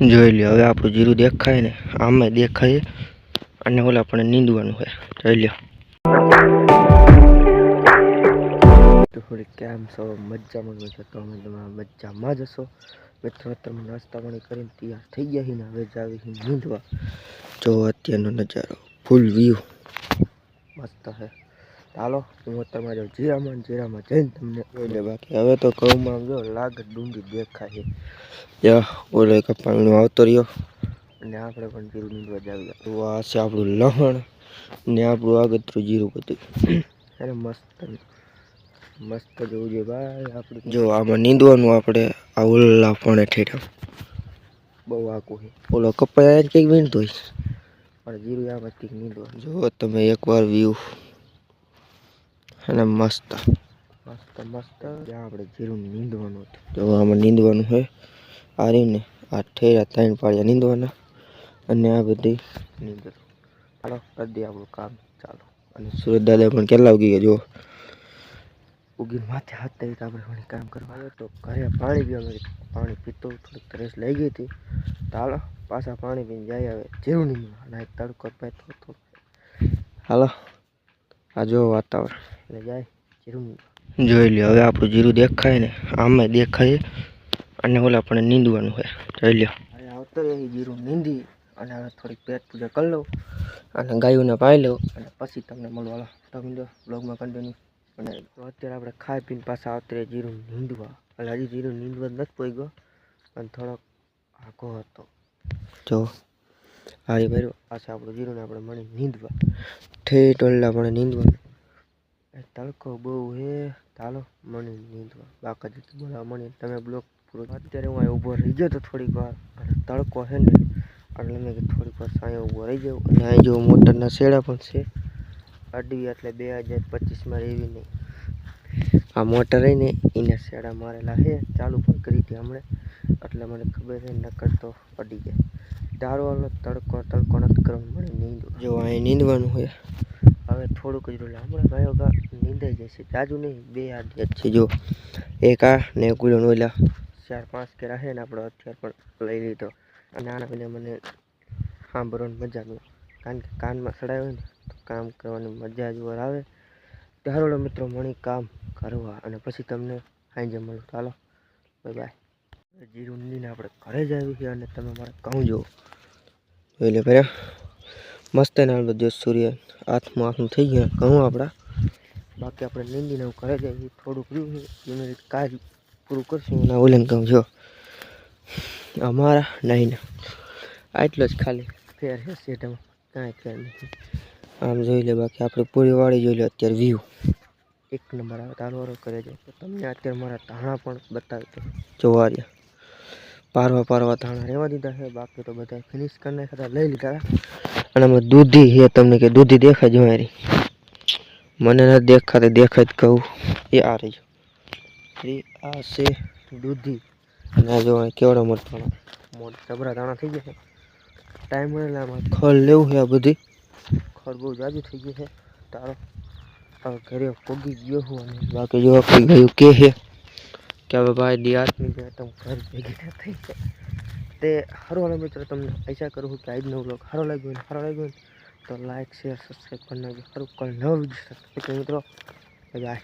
જોઈ લ્યો, હવે આપણું જીરું દેખાય ને, આમે દેખાય અને ઓલા આપણે નીંદવાનું હોય. જોઈ લ્યો. થોડી કેમ છો? મજામાં છો? તો અમે તમારા મજામાં જ હશો. મિત્રો, તમે નાસ્તા પાણી કરીને તૈયાર થઈ ગયા છીએ ને, હવે જાવી નીંદવા. જો અત્યારનો નજારો ફૂલ વ્યૂ મસ્ત છે ચાલો હું તમારે જીરામાં જીરામાં જઈને તમને જોઈ લે બાકી. હવે તો ઘઉંમાં જો લાગ ડુંગી દેખાય. છે ઓલે કપાણીનો આવતો રહ્યો. અને આપણે પણ જીરું નીંદવા જાવી. તો આ છે આપણું લહણ ને આપણું આગતરું જીરું બધું. અરે મસ્ત. મસ્ત જવું જોઈએ ભાઈ આપણે જો આમાં નીંદવાનું આપણે આ ઓલા પણ ઠેઠા. બહુ આકું છે. ઓલો કપાય જ કંઈક વીણતો હોય. પણ જીરું આમાં કંઈક નીંદવાનું. જો તમે એકવાર વ્યૂ અને મસ્ત. મસ્ત મસ્ત. જ્યાં આપણે જીરું નીંદવાનું હતું. જો આમાં નીંદવાનું છે. આ રહ્યું આ ઠેરા ત્રણ પાળિયા નીંદવાના. અને આ બધી નીંદર ચાલો કરી દઈએ આપણું કામ. ચાલો. અને સુરત દાદા પણ કેટલા ઉગી ગયા જુઓ. ઉગીને માથે હાથ થઈ તો આપણે ઘણી કામ કરવા. આવ્યો તો ઘરે પાણી પીવા પાણી પીતો થોડીક તરસ લઈ ગઈ હતી. તો હાલો પાછા પાણી પીને જાય આવે જીરું નહીં અને તડકો પાય થોડો હાલો આ જો વાતાવરણ. એટલે જાય જીરું જોઈ લ્યો હવે આપણું જીરું દેખાય ને આમે દેખાય અને ઓલા પણ નીંદવાનું હોય. જોઈ લ્યો. હવે આવતો એ જીરું નીંદી અને હવે થોડીક પેટ પૂજા કરી લઉં અને ગાયોને પાઈ લઉં અને પછી તમને મળવા તમે જો બ્લોગમાં કન્ટિન્યુ અને તો અત્યારે આપણે ખાઈ પીને પાછા આવતરે જીરું નીંદવા. એટલે હજી જીરું નીંદવા જ નથી પહોંચ્યો અને થોડોક આઘો હતો. જો હારી ભાઈ પાછા આપણું જીરું ને આપણે મળી નીંદવા. ઠેઠ ઓલા પણ નીંદવાનું. તડકો બહુ હે ચાલો મણી નીંદવા બાકા જતી બોલાવા મને તમે બ્લોક પૂરો અત્યારે હું અહીં ઊભો રહી ગયો તો થોડીક વાર. અને તડકો છે ને, એટલે મેં કીધું થોડીક વાર સાંજે ઊભો રહી જાઉં. અને અહીં જો મોટરના શેડા પણ છે. અડવી એટલે બે હજાર પચીસમાં રહેવી નહીં. આ મોટર રહી ને, એના શેડા મારેલા છે. ચાલુ પણ કરી હતી હમણાં. એટલે મને ખબર છે, નકર તો પડી જાય. દારો તડકો તડકો નથી કરવાનો મને નીંદો. જો અહીં નીંદવાનું હોય હવે થોડુંક જ રહ્યું. હમણાં ગયો કા નીંદાઈ જશે જાજુ નહીં, બે આઠ જ છે. જો એક આ ને ગુલો ઓલા ચાર પાંચ કેરા રહે ને આપણો અત્યાર પણ લઈ લીધો. અને આના પહેલાં મને સાંભળવાની મજા નહીં કારણ કે કાનમાં સડાયો ને, તો કામ કરવાની મજા જ વાર આવે. ત્યારોડો મિત્રો, મણી કામ કરવા અને પછી તમને સાંજે મળું. ચાલો બાય બાય. જીરું નીને આપણે ઘરે જ આવી અને તમે મારે કહું જો જોઈ લે ભર્યા મસ્ત ના બધો સૂર્ય હાથમાં હાથમાં થઈ ગયા. ઘઉં આપણા. બાકી આપણે નીંદીને હું ઘરે જઈએ. થોડુંક રહ્યું છે. એની રીતે કાર્ય પૂરું કરશું. અને ઓલેને કહું, જો, અમારા નહીં ના. આટલો જ ખાલી ફેર છે સેટમાં કાંઈ ફેર નથી. આમ જોઈ લે બાકી આપણે પૂરી વાળી જોઈ લે. અત્યારે વ્યૂ એક નંબર આવે. તાલવારો કરે છે. તો તમને અત્યારે મારા ધાણા પણ બતાવી દો જોવા રહ્યા પારવા પારવા ધાણા રહેવા દીધા છે. બાકી તો બધા ફિનિશ કરી નાખ્યા હતા. લઈ લીધા અને અમે દૂધી હે તમને કે દૂધી દેખાય જો મારી મને ન દેખાતી, દેખાય જ કહું. એ આ રહી આ છે દૂધી. અને જો કેવડા મોટા મોટા જબરા દાણા થઈ ગયા છે. ટાઈમ મળેલા આમાં ખળ લેવું છે આ બધી. ખળ બહુ જાજુ થઈ ગયું છે. તારો ઘરે પોગી ગયો હું અને બાકી જો આપણે ગયું કે છે. કે હવે ભાઈ દિયાતની જે ઘર ભેગી થઈ છે તે સારું હાલો મિત્રો, તમને આશા કરું કે આજનો બ્લોગ સારો લાગ્યો ને સારો લાગ્યો ને, તો લાઈક શેર સબસ્ક્રાઈબ કરી નાખજો સારું કોઈ નવો વીડિયો મિત્રો. બાય